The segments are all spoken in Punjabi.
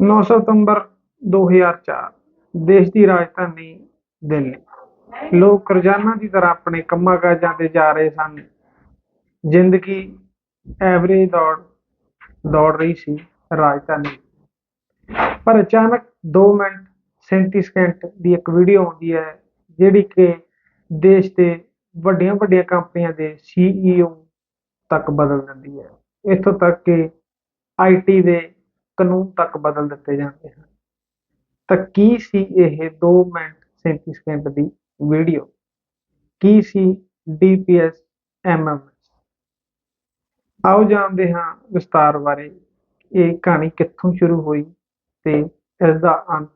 9 ਸਤੰਬਰ 2004 ਦੇਸ਼ ਦੀ ਰਾਜਧਾਨੀ ਦਿੱਲੀ। ਲੋਕ ਰੋਜ਼ਾਨਾ ਦੀ ਤਰ੍ਹਾਂ ਆਪਣੇ ਕੰਮਾਂ ਕਾਜਾਂ ਤੇ ਜਾ ਰਹੇ ਸਨ। ਜ਼ਿੰਦਗੀ ਐਵਰੇਜ ਦੌੜ ਦੌੜ ਰਹੀ ਸੀ ਰਾਜਧਾਨੀ। ਪਰ ਅਚਾਨਕ 2 ਮਿੰਟ 37 ਸਕਿੰਟ ਦੀ ਇੱਕ ਵੀਡੀਓ ਆਉਂਦੀ ਹੈ, ਜਿਹੜੀ ਕਿ ਦੇਸ਼ ਦੇ ਵੱਡੀਆਂ ਵੱਡੀਆਂ ਕੰਪਨੀਆਂ ਦੇ ਸੀਈਓ ਤੱਕ ਬਦਲ ਦਿੰਦੀ ਹੈ। ਇੱਥੋਂ ਤੱਕ ਕਿ ਆਈਟੀ ਦੇ ਕਾਨੂੰਨ ਤੱਕ ਬਦਲ ਦਿੱਤੇ ਜਾਂਦੇ ਹਨ। ਤਾਂ ਕੀ ਸੀ ਇਹ 2 ਮਿੰਟ 37 ਸਕਿੰਟ ਦੀ ਵੀਡੀਓ? ਕੀ ਸੀ ਡੀਪੀਐਸ ਐਮਐਮਐਸ ਆਓ ਜਾਣਦੇ ਹਾਂ ਵਿਸਤਾਰ ਬਾਰੇ। ਇਹ ਕਹਾਣੀ ਕਿੱਥੋਂ ਸ਼ੁਰੂ ਹੋਈ ਤੇ ਇਸ ਦਾ ਅੰਤ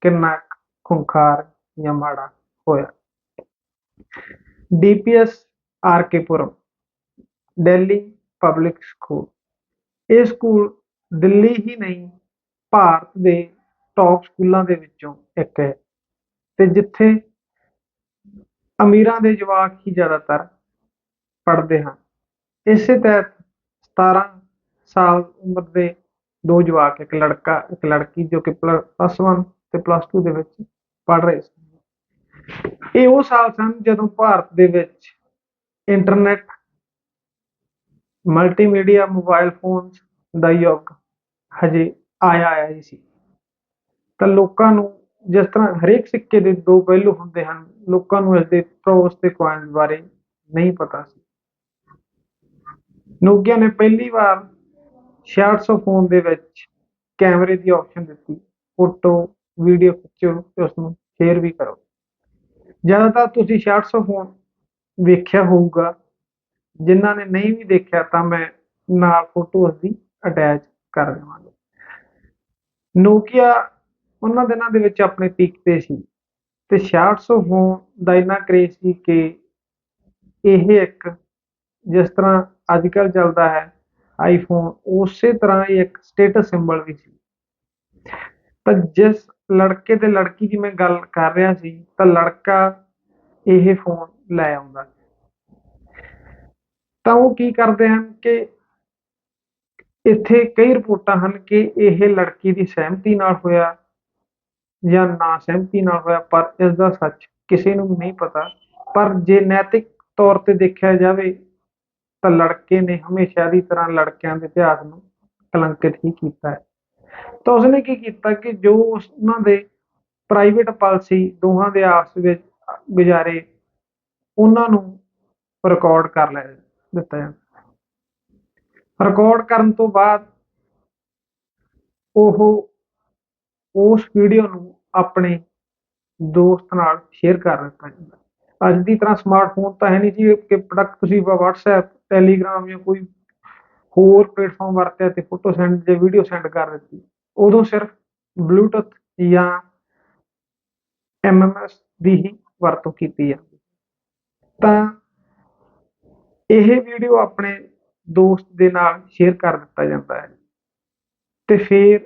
ਕਿੰਨਾ ਕੁ ਖੁੰਖਾਰ ਜਾਂ ਮਾੜਾ ਹੋਇਆ? DPS RK Puram Delhi public school ਇਹ ਸਕੂਲ ਦਿੱਲੀ ਹੀ ਨਹੀਂ, ਭਾਰਤ ਦੇ ਟੌਪ ਸਕੂਲਾਂ ਦੇ ਵਿੱਚੋਂ ਇੱਕ ਹੈ। ਤੇ ਜਿੱਥੇ ਅਮੀਰਾਂ ਦੇ ਜਵਾਕ ਹੀ ਜ਼ਿਆਦਾਤਰ ਪੜ੍ਹਦੇ ਹਨ। ਇਸੇ ਤਹਿਤ 17 ਸਾਲ ਉਮਰ ਦੇ ਦੋ ਜਵਾਕ, ਇੱਕ ਲੜਕਾ, ਇੱਕ ਲੜਕੀ ਜੋ ਕਿ ਪਲੱਸ 1 ਤੇ ਪਲੱਸ 2 ਦੇ ਵਿੱਚ ਪੜ੍ਹ ਰਹੇ ਸਨ ਇਹ ਉਹ ਸਾਲ ਸਨ ਜਦੋਂ ਭਾਰਤ ਦੇ ਵਿੱਚ ਇੰਟਰਨੈਟ ਮਲਟੀਮੀਡੀਆ ਮੋਬਾਈਲ ਫੋਨਸ ਦਾ ਯੁੱਗ ਹਜੇ ਆਇਆ ਆਇਆ ਹੀ ਸੀ। ਤਾਂ ਲੋਕਾਂ ਨੂੰ ਜਿਸ ਤਰ੍ਹਾਂ ਹਰੇਕ ਸਿੱਕੇ ਦੇ ਦੋ ਪਹਿਲੂ ਹੁੰਦੇ ਹਨ, ਲੋਕਾਂ ਨੂੰ ਇਸ ਦੇ ਪ੍ਰੋਸ ਤੇ ਕੁਆਇਨਸ ਬਾਰੇ ਨਹੀਂ ਪਤਾ ਸੀ। ਨੋਕੀਆ ਨੇ ਪਹਿਲੀ ਵਾਰ 6600 ਫੋਨ ਦੇ ਵਿੱਚ ਕੈਮਰੇ ਦੀ ਆਪਸ਼ਨ ਦਿੱਤੀ। ਫੋਟੋ ਵੀਡੀਓ ਖਿੱਚੋ ਤੇ ਉਸ ਨੂੰ ਸ਼ੇਅਰ ਵੀ ਕਰੋ। ਜ਼ਿਆਦਾਤਰ ਤੁਸੀਂ 6600 ਫੋਨ ਵੇਖਿਆ ਹੋਊਗਾ। ਜਿਨ੍ਹਾਂ ਨੇ ਨਹੀਂ ਵੀ ਦੇਖਿਆ ਤਾਂ ਮੈਂ ਨਾਲ ਫੋਟੋ ਉਸ ਦੀ ਅਟੈਚ ਕਰ ਦੇਵਾਂਗਾ। ਨੋਕੀਆ ਉਹਨਾਂ ਦਿਨਾਂ ਦੇ ਵਿੱਚ ਆਪਣੇ ਪੀਕ ਤੇ ਸੀ ਤੇ 6600 ਫੋਨ ਦਾ ਇੰਨਾ ਕਰੇਜ਼ ਸੀ ਕਿ ਇਹ ਇੱਕ ਜਿਸ ਤਰ੍ਹਾਂ ਅੱਜ ਕੱਲ ਚੱਲਦਾ ਹੈ ਆਈਫੋਨ ਉਸੇ ਤਰ੍ਹਾਂ ਹੀ ਇੱਕ ਸਟੇਟਸ ਸਿੰਬਲ ਵੀ ਸੀ। ਤਾਂ ਜਿਸ ਲੜਕੇ ਤੇ ਲੜਕੀ ਦੀ ਮੈਂ ਗੱਲ ਕਰ ਰਿਹਾ ਸੀ, ਤਾਂ ਲੜਕਾ ਇਹ ਫੋਨ ਲੈ ਆਉਂਦਾ ਤਾਂ ਉਹ ਕੀ ਕਰਦੇ ਹਨ ਕਿ ਇੱਥੇ ਕਈ ਰਿਪੋਰਟਾਂ ਹਨ ਕਿ ਇਹ ਲੜਕੀ ਦੀ ਸਹਿਮਤੀ ਨਾਲ ਹੋਇਆ ਜਾਂ ਨਾ ਸਹਿਮਤੀ ਨਾਲ ਹੋਇਆ, ਪਰ ਇਸ ਦਾ ਸੱਚ ਕਿਸੇ ਨੂੰ ਨਹੀਂ ਪਤਾ। ਪਰ ਜੇ ਨੈਤਿਕ ਤੌਰ ਤੇ ਦੇਖਿਆ ਜਾਵੇ ਤਾਂ ਲੜਕੇ ਨੇ ਹਮੇਸ਼ਾ ਦੀ ਤਰ੍ਹਾਂ ਲੜਕਿਆਂ ਦੇ ਇਤਿਹਾਸ ਨੂੰ ਕਲੰਕਿਤ ਹੀ ਕੀਤਾ ਹੈ। ਤਾਂ ਉਸਨੇ ਕੀ ਕੀਤਾ ਕਿ ਜੋ ਉਹਨਾਂ ਦੇ ਪ੍ਰਾਈਵੇਟ ਪਲ ਦੋਹਾਂ ਦੇ ਆਪਸ ਵਿੱਚ ਗੁਜ਼ਾਰੇ, ਉਹਨਾਂ ਨੂੰ ਰਿਕਾਰਡ ਕਰ ਲੈ ਦਿੱਤਾ ਜਾਂਦਾ। ਰਿਕਾਰਡ ਕਰਨ ਤੋਂ ਬਾਅਦ ਉਹ ਉਸ ਵੀਡੀਓ ਨੂੰ ਆਪਣੇ ਦੋਸਤ ਨਾਲ ਸ਼ੇਅਰ ਕਰ ਦਿੱਤਾ ਜਾਂਦਾ ਅੱਜ ਦੀ ਤਰ੍ਹਾਂ ਸਮਾਰਟਫੋਨ ਤਾਂ ਹੈ ਨਹੀਂ ਜੀ, ਕਿ ਪ੍ਰੋਡਕਟ ਤੁਸੀਂ WhatsApp, Telegram ਜਾਂ ਕੋਈ ਹੋਰ ਪਲੇਟਫਾਰਮ ਵਰਤਿਆ ਤੇ ਫੋਟੋ ਸੈਂਡ ਜਾਂ ਵੀਡੀਓ ਸੈਂਡ ਕਰ ਦਿੱਤੀ। ਉਦੋਂ ਸਿਰਫ ਬਲੂਟੁੱਥ ਜਾਂ MMS ਦੀ ਹੀ ਵਰਤੋਂ ਕੀਤੀ ਜਾਂਦੀ। ਤਾਂ ਇਹ ਵੀਡੀਓ ਆਪਣੇ ਦੋਸਤ ਦੇ ਨਾਲ ਸ਼ੇਅਰ ਕਰ ਦਿੱਤਾ ਜਾਂਦਾ ਹੈ। ਤੇ ਫਿਰ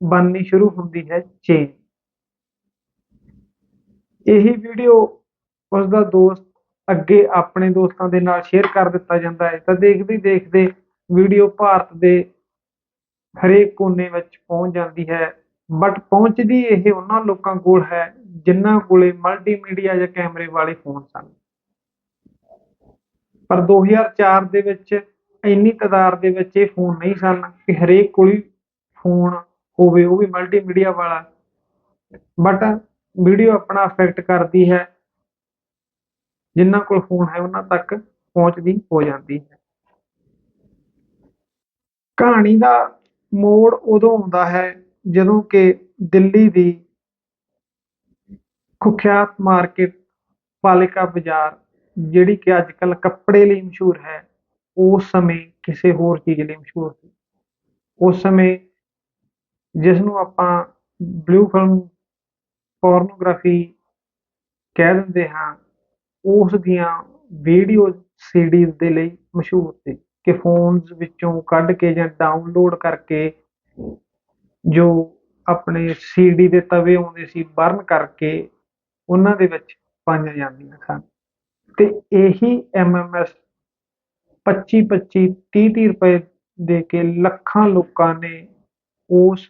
ਬਣਨੀ ਸ਼ੁਰੂ ਹੁੰਦੀ ਹੈ ਚੇਨ ਇਹੀ ਵੀਡੀਓ ਉਸ ਦਾ ਦੋਸਤ ਅੱਗੇ ਆਪਣੇ ਦੋਸਤਾਂ ਦੇ ਨਾਲ ਸ਼ੇਅਰ ਕਰ ਦਿੱਤਾ ਜਾਂਦਾ ਹੈ। ਤਾਂ ਦੇਖਦੇ ਦੇਖਦੇ ਵੀਡੀਓ ਭਾਰਤ ਦੇ ਹਰੇਕ ਕੋਨੇ ਵਿੱਚ ਪਹੁੰਚ ਜਾਂਦੀ ਹੈ। ਬਟ ਪਹੁੰਚਦੀ ਇਹ ਉਹਨਾਂ ਲੋਕਾਂ ਕੋਲ ਹੈ ਜਿਨ੍ਹਾਂ ਕੋਲੇ ਮਲਟੀਮੀਡੀਆ ਜਾਂ ਕੈਮਰੇ ਵਾਲੇ ਫੋਨ ਸਨ। ਪਰ 2004 ਦੇ ਵਿੱਚ ਇੰਨੀ ਤਾਦਾਦ ਦੇ ਵਿੱਚ ਇਹ ਫੋਨ ਨਹੀਂ ਸਨ ਕਿ ਹਰੇਕ ਕੋਲ ਫੋਨ ਹੋਵੇ, ਉਹ ਵੀ ਮਲਟੀਮੀਡੀਆ ਵਾਲਾ। ਬਟ ਵੀਡੀਓ ਆਪਣਾ ਇਫੈਕਟ ਕਰਦੀ ਹੈ। ਜਿਨ੍ਹਾਂ ਕੋਲ ਫੋਨ ਹੈ, ਉਹਨਾਂ ਤੱਕ ਪਹੁੰਚਦੀ ਹੋ ਜਾਂਦੀ ਹੈ। ਕਹਾਣੀ ਦਾ ਮੋੜ ਉਦੋਂ ਆਉਂਦਾ ਹੈ ਜਦੋਂ ਕਿ ਦਿੱਲੀ ਦੀ ਕੁਖਿਆਤ ਮਾਰਕੀਟ, ਪਾਲਿਕਾ ਬਾਜ਼ਾਰ ਜਿਹੜੀ ਕਿ ਅੱਜ ਕੱਲ ਕੱਪੜੇ ਲਈ ਮਸ਼ਹੂਰ ਹੈ, ਉਸ ਸਮੇਂ ਕਿਸੇ ਹੋਰ ਚੀਜ਼ ਲਈ ਮਸ਼ਹੂਰ ਸੀ। ਉਸ ਸਮੇਂ ਜਿਸ ਨੂੰ ਆਪਾਂ ਬਲੂ ਫਿਲਮ ਪੋਰਨੋਗ੍ਰਾਫੀ ਕਹਿ ਦਿੰਦੇ ਹਾਂ, ਉਸ ਦੀਆਂ ਵੀਡੀਓ ਸੀਡੀਜ਼ ਦੇ ਲਈ ਮਸ਼ਹੂਰ ਸੀ ਕਿ ਫੋਨਸ ਵਿੱਚੋਂ ਕੱਢ ਕੇ ਜਾਂ ਡਾਊਨਲੋਡ ਕਰਕੇ ਜੋ ਆਪਣੇ ਸੀਡੀ ਦੇ ਤਵੇ ਆਉਂਦੇ ਸੀ ਬਰਨ ਕਰਕੇ ਉਹਨਾਂ ਦੇ ਵਿੱਚ ਪਾਈਆਂ ਜਾਂਦੀਆਂ ਸਨ। ਤੇ ਇਹੀ ਐਮਐਮਐਸ 25 25 30 30 ਰੁਪਏ ਦੇ ਕੇ ਲੱਖਾਂ ਲੋਕਾਂ ਨੇ ਉਸ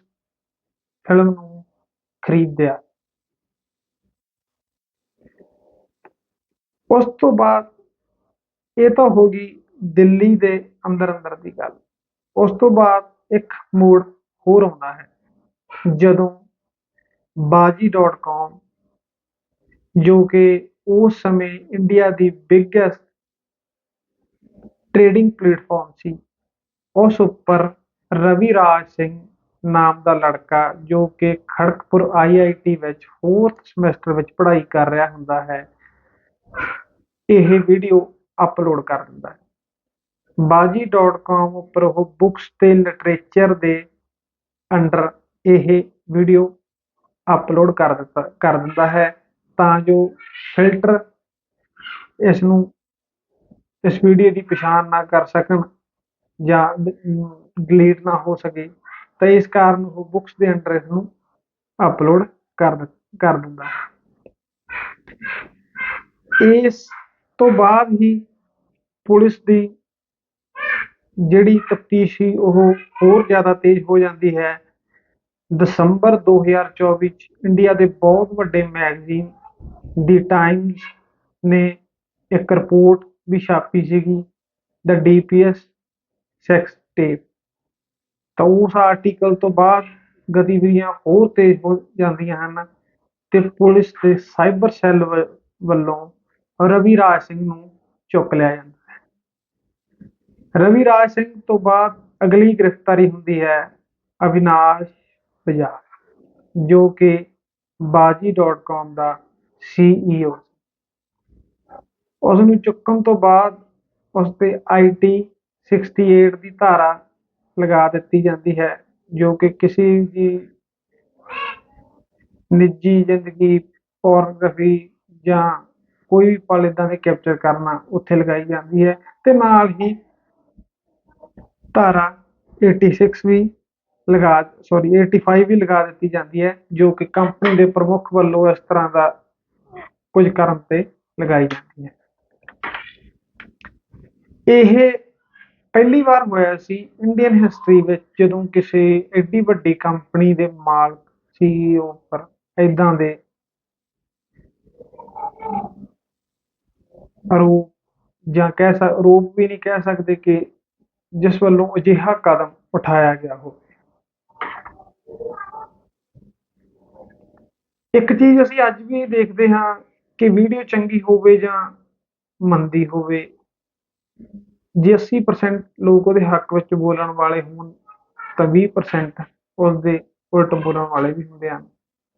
ਫਿਲਮ ਨੂੰ ਖਰੀਦਿਆ। ਉਸ ਤੋਂ ਬਾਅਦ ਇਹ ਤਾਂ ਹੋ ਗਈ ਦਿੱਲੀ ਦੇ ਅੰਦਰ ਅੰਦਰ ਦੀ ਗੱਲ। ਉਸ ਤੋਂ ਬਾਅਦ ਇੱਕ ਮੋੜ ਹੋਰ ਆਉਂਦਾ ਹੈ, ਜਦੋਂ ਬਾਜੀ.com ਜੋ ਕਿ ਉਸ ਸਮੇਂ ਇੰਡੀਆ ਦੀ ਬਿਗੇਸਟ ਟ੍ਰੇਡਿੰਗ ਪਲੇਟਫਾਰਮ ਸੀ। ਉਸ ਉੱਪਰ ਰਵੀ ਰਾਜ ਸਿੰਘ ਨਾਮ ਦਾ ਲੜਕਾ ਜੋ ਕਿ ਖੜਗਪੁਰ ਆਈਆਈਟੀ ਵਿੱਚ 4th ਸਮੈਸਟਰ ਵਿੱਚ ਪੜ੍ਹਾਈ ਕਰ ਰਿਹਾ ਹੁੰਦਾ ਹੈ, ਇਹ ਵੀਡੀਓ ਅਪਲੋਡ ਕਰ ਦਿੰਦਾ ਹੈ। ਬਾਜੀ.com ਉੱਪਰ ਉਹ ਬੁੱਕਸ ਤੇ ਲਿਟਰੇਚਰ ਦੇ ਅੰਡਰ ਇਹ ਵੀਡੀਓ ਅਪਲੋਡ ਕਰ ਦਿੱਤਾ ਕਰ ਦਿੰਦਾ ਹੈ। ਤਾਂ ਜੋ ਫਿਲਟਰ ਇਸ ਨੂੰ ਇਸ ਵੀਡੀਓ ਦੀ ਪਛਾਣ ਨਾ ਕਰ ਸਕਣ ਜਾਂ ਡਿਲੀਟ ਨਾ ਹੋ ਸਕੇ, ਤਾਂ ਇਸ ਕਾਰਨ ਉਹ ਬੁੱਕਸ ਦੇ ਅੰਡਰ ਇਸ ਨੂੰ ਅਪਲੋਡ ਕਰ ਕਰ ਦਿੰਦਾ ਹੈ। ਇਸ ਤੋਂ ਬਾਅਦ ਹੀ ਪੁਲਿਸ ਦੀ ਜਿਹੜੀ ਤਫਤੀਸ਼ ਸੀ, ਉਹ ਹੋਰ ਜ਼ਿਆਦਾ ਤੇਜ਼ ਹੋ ਜਾਂਦੀ ਹੈ। ਦਸੰਬਰ 2024 ਚ ਇੰਡੀਆ ਦੇ ਬਹੁਤ ਵੱਡੇ ਮੈਗਜ਼ੀਨ ਦੀ ਟਾਈਮਜ਼ ਨੇ ਇੱਕ ਰਿਪੋਰਟ ਵੀ ਛਾਪੀ ਸੀਗੀ ਦਾ ਡੀਪੀਐਸ ਸੈਕਸ ਟੇਪ ਤਾਂ ਉਸ ਆਰਟੀਕਲ ਤੋਂ ਬਾਅਦ ਗਤੀਵਿਧੀਆਂ ਹੋਰ ਤੇਜ਼ ਹੋ ਜਾਂਦੀਆਂ ਹਨ ਤੇ ਪੁਲਿਸ ਦੇ ਸਾਈਬਰ ਸੈੱਲ ਵ- ਵੱਲੋਂ ਰਵੀ ਰਾਜ ਸਿੰਘ ਨੂੰ ਚੁੱਕ ਲਿਆ ਜਾਂਦਾ ਹੈ। ਰਵੀ ਰਾਜ ਸਿੰਘ ਤੋਂ ਬਾਅਦ ਅਗਲੀ ਗ੍ਰਿਫਤਾਰੀ ਹੁੰਦੀ ਹੈ ਅਵਿਨਾਸ਼ ਬਜਾਜ ਜੋ ਕਿ ਬਾਜੀ.com ਦਾ ਸੀਈਓ ਉਸ ਨੂੰ ਚੁੱਕਣ ਤੋਂ ਬਾਅਦ ਉਸ ਤੇ ਆਈਟੀ 68 ਦੀ ਧਾਰਾ ਲਗਾ ਦਿੱਤੀ ਜਾਂਦੀ ਹੈ, ਜੋ ਕਿ ਕਿਸੇ ਦੀ ਨਿੱਜੀ ਜ਼ਿੰਦਗੀ, ਪੋਰਨੋਗ੍ਰਾਫੀ ਜਾਂ ਕੋਈ ਵੀ ਪਲ ਏਦਾਂ ਦੇ ਕੈਪਚਰ ਕਰਨਾ ਉੱਥੇ ਲਗਾਈ ਜਾਂਦੀ ਹੈ ਤੇ ਨਾਲ ਹੀ ਧਾਰਾ 86 ਵੀ ਲਗਾ ਸੌਰੀ 85 ਵੀ ਲਗਾ ਦਿੱਤੀ ਜਾਂਦੀ ਹੈ, ਜੋ ਕਿ ਕੰਪਨੀ ਦੇ ਪ੍ਰਮੁੱਖ ਵੱਲੋਂ ਇਸ ਤਰ੍ਹਾਂ ਦਾ ਕੁਝ ਕਰਨ ਤੇ ਲਗਾਈ ਜਾਂਦੀ ਹੈ। ਇਹ ਪਹਿਲੀ ਵਾਰ ਹੋਇਆ ਸੀ ਇੰਡੀਅਨ ਹਿਸਟਰੀ ਵਿੱਚ ਜਦੋਂ ਕਿਸੇ ਐਡੀ ਵੱਡੀ ਕੰਪਨੀ ਦੇ ਮਾਲਕ ਸੀਈਓ ਉੱਪਰ ਏਦਾਂ ਦੇ ਆਰੋਪ ਜਾਂ ਕਹਿ ਸਕ ਆਰੋਪ ਵੀ ਨਹੀਂ ਕਹਿ ਸਕਦੇ ਕਿ ਜਿਸ ਵੱਲੋਂ ਅਜਿਹਾ ਕਦਮ ਉਠਾਇਆ ਗਿਆ ਹੋਵੇ। ਇੱਕ ਚੀਜ਼ ਅਸੀਂ ਅੱਜ ਵੀ ਦੇਖਦੇ ਹਾਂ ਕਿ ਵੀਡੀਓ ਚੰਗੀ ਹੋਵੇ ਜਾਂ ਮੰਦੀ ਹੋਵੇ, ਜੇ 80% ਲੋਕ ਉਹਦੇ ਹੱਕ ਵਿੱਚ ਬੋਲਣ ਵਾਲੇ ਹੋਣ, ਤਾਂ 20% ਉਸਦੇ ਉਲਟ ਬੋਲਣ ਵਾਲੇ ਵੀ ਹੁੰਦੇ ਹਨ।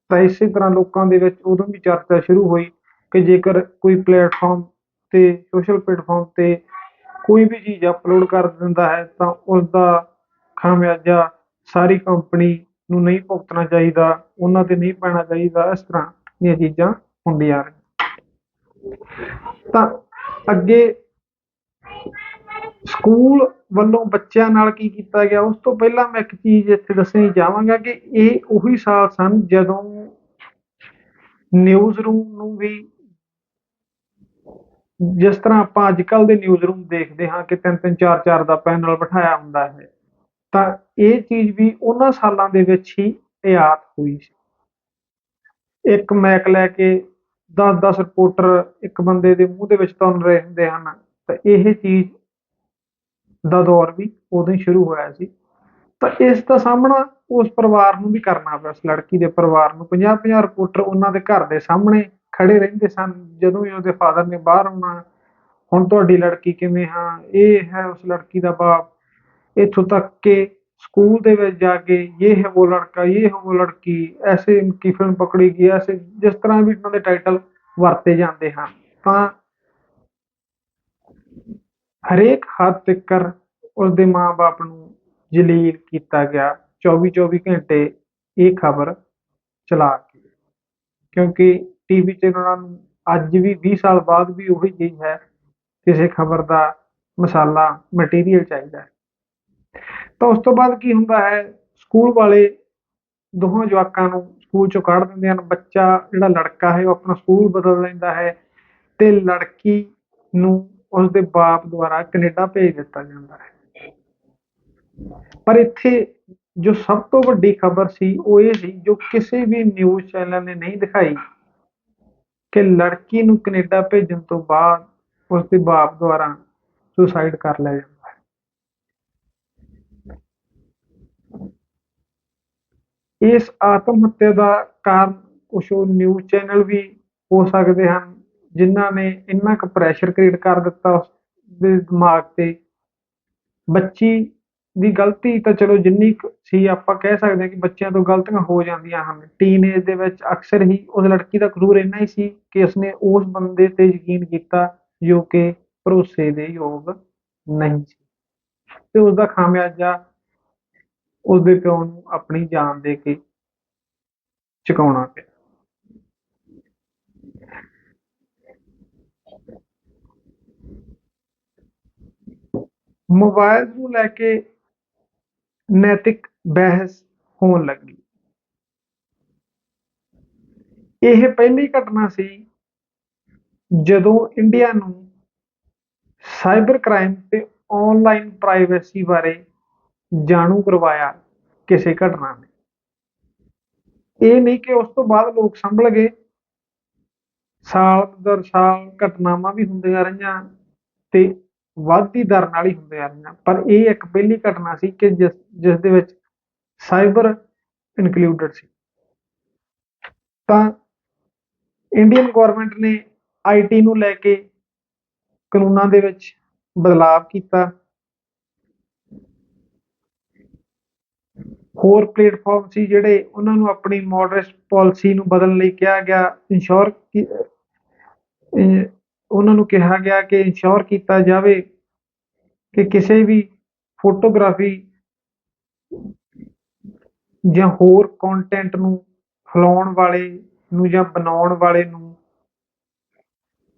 ਤਾਂ ਇਸੇ ਤਰ੍ਹਾਂ ਲੋਕਾਂ ਦੇ ਵਿੱਚ ਉਦੋਂ ਵੀ ਚਰਚਾ ਸ਼ੁਰੂ ਹੋਈ ਕਿ ਜੇਕਰ ਕੋਈ ਪਲੇਟਫਾਰਮ ਤੇ ਸੋਸ਼ਲ ਪਲੇਟਫਾਰਮ ਤੇ ਕੋਈ ਵੀ ਚੀਜ਼ ਅਪਲੋਡ ਕਰ ਦਿੰਦਾ ਹੈ, ਤਾਂ ਉਸ ਦਾ ਖਾਮਿਆਜ਼ਾ ਸਾਰੀ ਕੰਪਨੀ ਨੂੰ ਨਹੀਂ ਭੁਗਤਣਾ ਚਾਹੀਦਾ, ਉਹਨਾਂ ਤੇ ਨਹੀਂ ਪੈਣਾ ਚਾਹੀਦਾ, ਇਸ ਤਰ੍ਹਾਂ ਦੀਆਂ ਚੀਜ਼ਾਂ ਹੁੰਦੀਆਂ ਰਹੀਆਂ ਤਾਂ ਅੱਗੇ ਸਕੂਲ ਵੱਲੋਂ ਬੱਚਿਆਂ ਨਾਲ ਕੀ ਕੀਤਾ ਗਿਆ? ਉਸ ਤੋਂ ਪਹਿਲਾਂ ਮੈਂ ਇੱਕ ਚੀਜ਼ ਇੱਥੇ ਦੱਸਣੀ ਚਾਹਾਂਗਾ ਕਿ ਇਹ ਉਹੀ ਸਾਲ ਸਨ ਜਦੋਂ ਨਿਊਜ਼ ਰੂਮ ਨੂੰ ਵੀ ਜਿਸ ਤਰ੍ਹਾਂ ਆਪਾਂ ਅੱਜ ਕੱਲ ਦੇ ਨਿਊਜ਼ ਰੂਮ ਦੇਖਦੇ ਹਾਂ ਕਿ ਤਿੰਨ ਤਿੰਨ, ਚਾਰ ਚਾਰ ਦਾ ਪੈਨਲ ਬਿਠਾਇਆ ਹੁੰਦਾ ਹੈ, ਤਾਂ ਇਹ ਚੀਜ਼ ਵੀ ਉਹਨਾਂ ਸਾਲਾਂ ਦੇ ਵਿੱਚ ਹੀ ਆਯਾਤ ਹੋਈ ਸੀ। ਇੱਕ ਮੈਕ ਲੈ ਕੇ 10-10 ਰਿਪੋਰਟਰ ਇੱਕ ਬੰਦੇ ਦੇ ਮੂੰਹ ਦੇ ਵਿੱਚ ਤੁੰਨ ਰਹੇ ਹੁੰਦੇ ਹਨ, ਤਾਂ ਇਹ ਚੀਜ਼ ਦਾ ਦੌਰ ਵੀ ਉਦੋਂ ਹੀ ਸ਼ੁਰੂ ਹੋਇਆ ਸੀ। ਤਾਂ ਇਸ ਦਾ ਸਾਹਮਣਾ ਉਸ ਪਰਿਵਾਰ ਨੂੰ ਵੀ ਕਰਨਾ ਪਿਆ ਉਸ ਲੜਕੀ ਦੇ ਪਰਿਵਾਰ ਨੂੰ। 50-50 ਰਿਪੋਰਟਰ ਉਹਨਾਂ ਦੇ ਘਰ ਦੇ ਸਾਹਮਣੇ ਖੜੇ ਰਹਿੰਦੇ ਸਨ, ਜਦੋਂ ਵੀ ਉਹਦੇ ਫਾਦਰ ਨੇ ਬਾਹਰ ਆਉਣਾ, ਹੁਣ ਤੁਹਾਡੀ ਲੜਕੀ ਕਿਵੇਂ ਹਾਂ? ਇਹ ਹੈ ਉਸ ਲੜਕੀ ਦਾ ਬਾਪ, ਇੱਥੋਂ ਤੱਕ ਕਿ स्कूल ਦੇ ਵਿੱਚ ਜਾ ਕੇ ਇਹ ਹੈ ਉਹ ਲੜਕਾ ਇਹ ਹੈ ਉਹ ਲੜਕੀ ਐਸੇ ਇਨਕੀ ਫਿਲਮ ਪਕੜੀ ਗਈ ਐਸੇ ਜਿਸ ਤਰ੍ਹਾਂ ਵੀ ਇਹਨਾਂ ਦੇ ਟਾਈਟਲ ਵਰਤੇ ਜਾਂਦੇ ਹਨ ਤਾਂ ਹਰੇਕ ਹੱਦ ਤੱਕ ਉਸਦੇ ਮਾਂ-ਬਾਪ ਨੂੰ ਜਲੀਲ ਕੀਤਾ ਗਿਆ 24-24 ਘੰਟੇ ਇਹ ਖਬਰ ਚਲਾ ਕੇ ਕਿਉਂਕਿ ਟੀਵੀ ਚੈਨਲਾਂ ਨੂੰ ਅੱਜ ਵੀ 20 ਸਾਲ ਬਾਅਦ ਵੀ ਉਹੀ ਚੀਜ਼ ਹੈ ਕਿਸੇ ਖਬਰ ਦਾ ਮਸਾਲਾ ਮਟੀਰੀਅਲ ਚਾਹੀਦਾ ਹੈ ਤਾਂ ਉਸ ਤੋਂ ਬਾਅਦ ਕੀ ਹੁੰਦਾ ਹੈ? ਸਕੂਲ ਵਾਲੇ ਦੋਹਾਂ ਜਵਾਕਾਂ ਨੂੰ ਸਕੂਲ ਚੋਂ ਕੱਢ ਦਿੰਦੇ ਹਨ। ਬੱਚਾ ਜਿਹੜਾ ਲੜਕਾ ਹੈ, ਉਹ ਆਪਣਾ ਸਕੂਲ ਬਦਲ ਲੈਂਦਾ ਹੈ ਤੇ ਲੜਕੀ ਨੂੰ ਉਸਦੇ ਬਾਪ ਦੁਆਰਾ ਕੈਨੇਡਾ ਭੇਜ ਦਿੱਤਾ ਜਾਂਦਾ ਹੈ। ਪਰ ਇੱਥੇ ਜੋ ਸਭ ਤੋਂ ਵੱਡੀ ਖਬਰ ਸੀ, ਉਹ ਇਹ ਸੀ, ਜੋ ਕਿਸੇ ਵੀ ਨਿਊਜ਼ ਚੈਨਲ ਨੇ ਨਹੀਂ ਦਿਖਾਈ, ਕਿ ਲੜਕੀ ਨੂੰ ਕੈਨੇਡਾ ਭੇਜਣ ਤੋਂ ਬਾਅਦ ਉਸ ਦੇ ਬਾਪ ਦੁਆਰਾ ਸੁਸਾਈਡ ਕਰ ਲਿਆ ਜਾਂਦਾ ਹੈ ਇਸ ਆਤਮ ਹੱਤਿਆ ਦਾ ਕਾਰਨ ਕੁਛ ਉਹ ਨਿਊਜ਼ ਚੈਨਲ ਵੀ ਹੋ ਸਕਦੇ ਹਨ, ਜਿਨ੍ਹਾਂ ਨੇ ਇੰਨਾ ਕੁ ਪ੍ਰੈਸ਼ਰ ਕ੍ਰੀਏਟ ਕਰ ਦਿੱਤਾ ਉਸ ਦੇ ਦਿਮਾਗ ਤੇ। ਬੱਚੀ ਦੀ ਗਲਤੀ ਤਾਂ ਚਲੋ ਜਿੰਨੀ ਕੁ ਸੀ, ਆਪਾਂ ਕਹਿ ਸਕਦੇ ਹਾਂ ਕਿ ਬੱਚਿਆਂ ਤੋਂ ਗਲਤੀਆਂ ਹੋ ਜਾਂਦੀਆਂ ਹਨ। ਟੀਨੇਜ ਦੇ ਵਿੱਚ ਅਕਸਰ ਹੀ ਉਸ ਲੜਕੀ ਦਾ ਕਸੂਰ ਇੰਨਾ ਹੀ ਸੀ ਕਿ ਉਸਨੇ ਉਸ ਬੰਦੇ ਤੇ ਯਕੀਨ ਕੀਤਾ, ਜੋ ਕਿ ਭਰੋਸੇ ਦੇ ਯੋਗ ਨਹੀਂ ਸੀ। ਤੇ ਉਸ ਦਾ ਖਾਮਿਆਜ਼ਾ ਉਸਦੇ ਪਿਓ ਨੂੰ ਆਪਣੀ ਜਾਨ ਦੇ ਕੇ ਚੁਕਾਉਣਾ ਪਿਆ। ਮੋਬਾਈਲ ਨੂੰ ਲੈ ਕੇ ਨੈਤਿਕ ਬਹਿਸ ਹੋਣ ਲੱਗੀ। ਇਹ ਪਹਿਲੀ ਘਟਨਾ ਸੀ ਜਦੋਂ ਇੰਡੀਆ ਨੂੰ ਸਾਈਬਰ ਕ੍ਰਾਈਮ ਤੇ ਆਨਲਾਈਨ ਪ੍ਰਾਈਵੇਸੀ ਬਾਰੇ ਜਾਣੂ ਕਰਵਾਇਆ ਕਿਸੇ ਘਟਨਾ ਨੇ। ਇਹ ਨਹੀਂ ਕਿ ਉਸ ਤੋਂ ਬਾਅਦ ਲੋਕ ਸੰਭਲ ਗਏ। ਸਾਲ ਦਰ ਸਾਲ ਘਟਨਾਵਾਂ ਵੀ ਹੁੰਦੀਆਂ ਰਹੀਆਂ ਤੇ ਵੱਧਦੀ ਦਰ ਨਾਲ ਹੀ ਹੁੰਦੀਆਂ ਰਹੀਆਂ। ਪਰ ਇਹ ਇੱਕ ਪਹਿਲੀ ਘਟਨਾ ਸੀ ਕਿ ਜਿਸ ਜਿਸ ਦੇ ਵਿੱਚ ਸਾਈਬਰ ਇਨਕਲੂਡਡ ਸੀ। ਤਾਂ ਇੰਡੀਅਨ ਗਵਰਨਮੈਂਟ ਨੇ ਆਈਟੀ ਨੂੰ ਲੈ ਕੇ ਕਾਨੂੰਨਾਂ ਦੇ ਵਿੱਚ ਬਦਲਾਅ ਕੀਤਾ। ਹੋਰ ਪਲੇਟਫਾਰਮ ਸੀ ਜਿਹੜੇ ਉਹਨਾਂ ਨੂੰ ਆਪਣੀ ਮੋਡਰੇਟ ਪਾਲਿਸੀ ਨੂੰ ਬਦਲਣ ਲਈ ਕਿਹਾ ਗਿਆ ਇੰਸ਼ੋਰ ਉਹਨਾਂ ਨੂੰ ਕਿਹਾ ਗਿਆ ਕਿ ਇੰਸ਼ੋਰ ਕੀਤਾ ਜਾਵੇ ਕਿ ਕਿਸੇ ਵੀ ਫੋਟੋਗ੍ਰਾਫੀ ਜਾਂ ਹੋਰ ਕੰਟੈਂਟ ਨੂੰ ਫੈਲਾਉਣ ਵਾਲੇ ਨੂੰ ਜਾਂ ਬਣਾਉਣ ਵਾਲੇ ਨੂੰ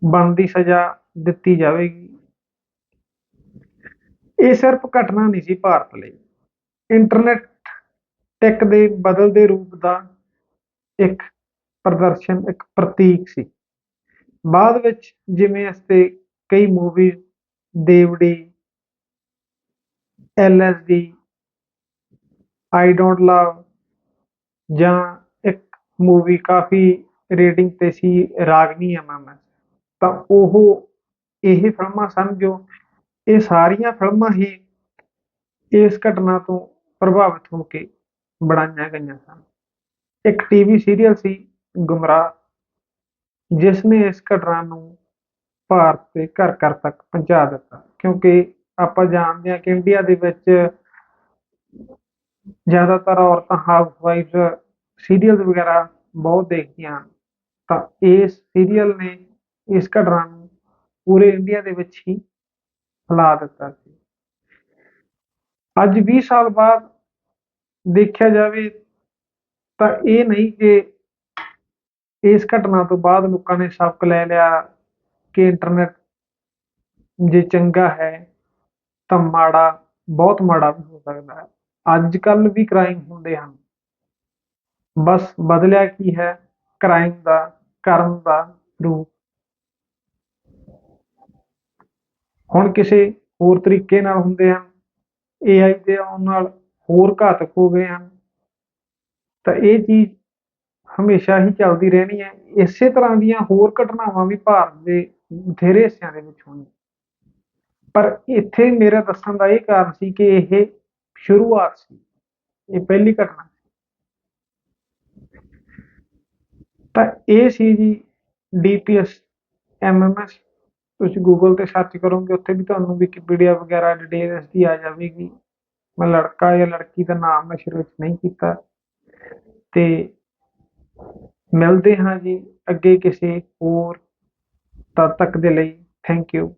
ਬਣਦੀ ਸਜ਼ਾ ਦਿੱਤੀ ਜਾਵੇਗੀ। ਇਹ ਸਿਰਫ ਘਟਨਾ ਨਹੀਂ ਸੀ ਭਾਰਤ ਲਈ। ਇੰਟਰਨੈਟ ਟਿਕ ਦੇ ਬਦਲਦੇ ਰੂਪ ਦਾ ਇੱਕ ਪ੍ਰਦਰਸ਼ਨ, ਇੱਕ ਪ੍ਰਤੀਕ ਸੀ। ਬਾਅਦ ਵਿੱਚ ਜਿਵੇਂ ਇਸ ਤੇ ਕਈ movie Dev D LSD I don't love ਜਾਂ ਇੱਕ ਮੂਵੀ ਕਾਫੀ ਰੇਟਿੰਗ ਤੇ ਸੀ, ਰਾਗਨੀ ਐਮਐਮਐਸ ਤਾਂ ਉਹ ਇਹ ਫਿਲਮਾਂ ਸਨ ਜੋ ਇਹ ਸਾਰੀਆਂ ਫਿਲਮਾਂ ਹੀ ਇਸ ਘਟਨਾ ਤੋਂ ਪ੍ਰਭਾਵਿਤ ਹੋ ਕੇ ਬਣਾਈਆਂ ਗਈਆਂ ਸਨ। ਇੱਕ ਟੀਵੀ ਸੀਰੀਅਲ ਸੀ ਗੁੰਮਰਾਹ, ਜਿਸ ਨੇ ਇਸ ਘਟਨਾ ਨੂੰ ਭਾਰਤ ਦੇ ਘਰ ਘਰ ਤੱਕ ਪਹੁੰਚਾ ਦਿੱਤਾ। ਕਿਉਂਕਿ ਆਪਾਂ ਜਾਣਦੇ ਹਾਂ ਕਿ ਇੰਡੀਆ ਦੇ ਵਿੱਚ ਜ਼ਿਆਦਾਤਰ ਔਰਤਾਂ ਹਾਊਸਵਾਈਫ ਸੀਰੀਅਲ ਵਗੈਰਾ ਬਹੁਤ ਦੇਖਦੀਆਂ ਹਨ। ਤਾਂ ਇਸ ਸੀਰੀਅਲ ਨੇ ਇਸ ਘਟਨਾ ਨੂੰ ਪੂਰੇ ਇੰਡੀਆ ਦੇ ਵਿੱਚ ਹੀ ਫੈਲਾ ਦਿੱਤਾ ਸੀ। ਅੱਜ 20 ਸਾਲ ਬਾਅਦ ਦੇਖਿਆ ਜਾਵੇ ਤਾਂ ਇਹ ਨਹੀਂ ਕਿ ਇਸ ਘਟਨਾ ਤੋਂ ਬਾਅਦ ਲੋਕਾਂ ਨੇ ਸਬਕ ਲੈ ਲਿਆ ਕਿ ਇੰਟਰਨੈਟ ਜੇ ਚੰਗਾ ਹੈ ਤਾਂ ਮਾੜਾ, ਬਹੁਤ ਮਾੜਾ ਵੀ ਹੋ ਸਕਦਾ ਹੈ। ਅੱਜ ਕੱਲ ਵੀ ਕ੍ਰਾਈਮ ਹੁੰਦੇ ਹਨ। ਬਸ ਬਦਲਿਆ ਕੀ ਹੈ? ਕ੍ਰਾਈਮ ਦਾ, ਕਰਨ ਦਾ ਰੂਪ। ਹੁਣ ਕਿਸੇ ਹੋਰ ਤਰੀਕੇ ਨਾਲ ਹੁੰਦੇ ਹਨ। ਏਆਈ ਦੇ ਆਉਣ ਨਾਲ ਹੋਰ ਘਾਤਕ ਹੋ ਗਏ ਹਨ। ਤਾਂ ਇਹ ਚੀਜ਼ ਹਮੇਸ਼ਾ ਹੀ ਚੱਲਦੀ ਰਹਿਣੀ ਹੈ। ਇਸੇ ਤਰ੍ਹਾਂ ਦੀਆਂ ਹੋਰ ਘਟਨਾਵਾਂ ਵੀ ਭਾਰਤ ਦੇ ਬਥੇਰੇ ਹਿੱਸਿਆਂ ਦੇ ਵਿੱਚ ਹੋਣੀਆਂ। ਪਰ ਇੱਥੇ ਮੇਰਾ ਦੱਸਣ ਦਾ ਇਹ ਕਾਰਨ ਸੀ ਕਿ ਇਹ ਸ਼ੁਰੂਆਤ ਸੀ। ਇਹ ਪਹਿਲੀ ਘਟਨਾ ਸੀ। ਤਾਂ ਇਹ ਸੀ ਜੀ ਡੀਪੀਐਸ ਐਮਐਮਐਸ। ਤੁਸੀਂ ਗੂਗਲ ਤੇ ਸਰਚ ਕਰੋਗੇ, ਉੱਥੇ ਵੀ ਤੁਹਾਨੂੰ ਵਿਕੀਪੀਡੀਆ ਵਗੈਰਾ ਡਿਟੇਲ ਇਸ ਦੀ ਆ ਜਾਵੇਗੀ। ਮੈਂ ਲੜਕਾ ਜਾਂ ਲੜਕੀ ਦਾ ਨਾਮ ਮੈਂ ਸ਼ੁਰੂ ਵਿੱਚ ਨਹੀਂ ਕੀਤਾ। ਤੇ ਮਿਲਦੇ ਹਾਂ ਜੀ ਅੱਗੇ ਕਿਸੇ ਹੋਰ ਤਦ ਤੱਕ ਦੇ ਲਈ। Thank you